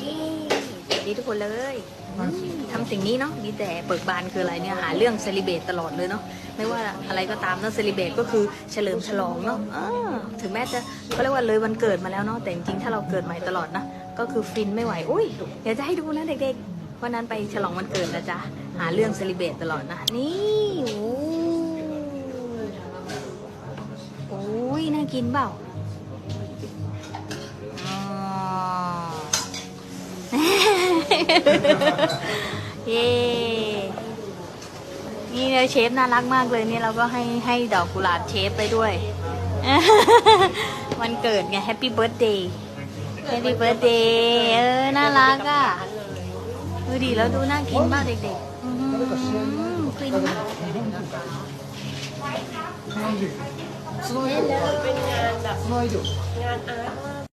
เย้สวัสดีทุกคนเลยอืมทำสิ่งนี้เนาะมีแต่เปิดบานคืออะไรเนี่ยหาเรื่องเซเลเบตตลอดเลยเนาะไม่ว่าอะไรก็ตามเนาะเซเลเบตก็คือเฉลิมฉลองเนาะอ่าถึงแม้จะเขาเรียกว่าเลยวันเกิดมาแล้วเนาะแต่จริงๆถ้าเราเกิดใหม่ตลอดนะก็คือฟินไม่ไหวอุ้ยเดี๋ยวจะให้ดูนะเด็กๆวันนั้นไปฉลองวันเกิดนะจ๊ะหาเรื่องเซเลเบตตลอดนะนี่โอ้โอ้ยน่ากินเปล่า เย้นี่เชฟน่ารักมากเลยเนี่ยเราก็ให้ให้ดอกกุหลาบเชฟไปด้วย วันเกิดไงแฮปปี้เบิร์ดเดย์แฮปปี้เบิร์ดเดย์เออน่ารักอะดูดีแล้วดูน่ากินมากเด็กๆกลิ่นมากเป็นงานแบบงานอาร์ตมาก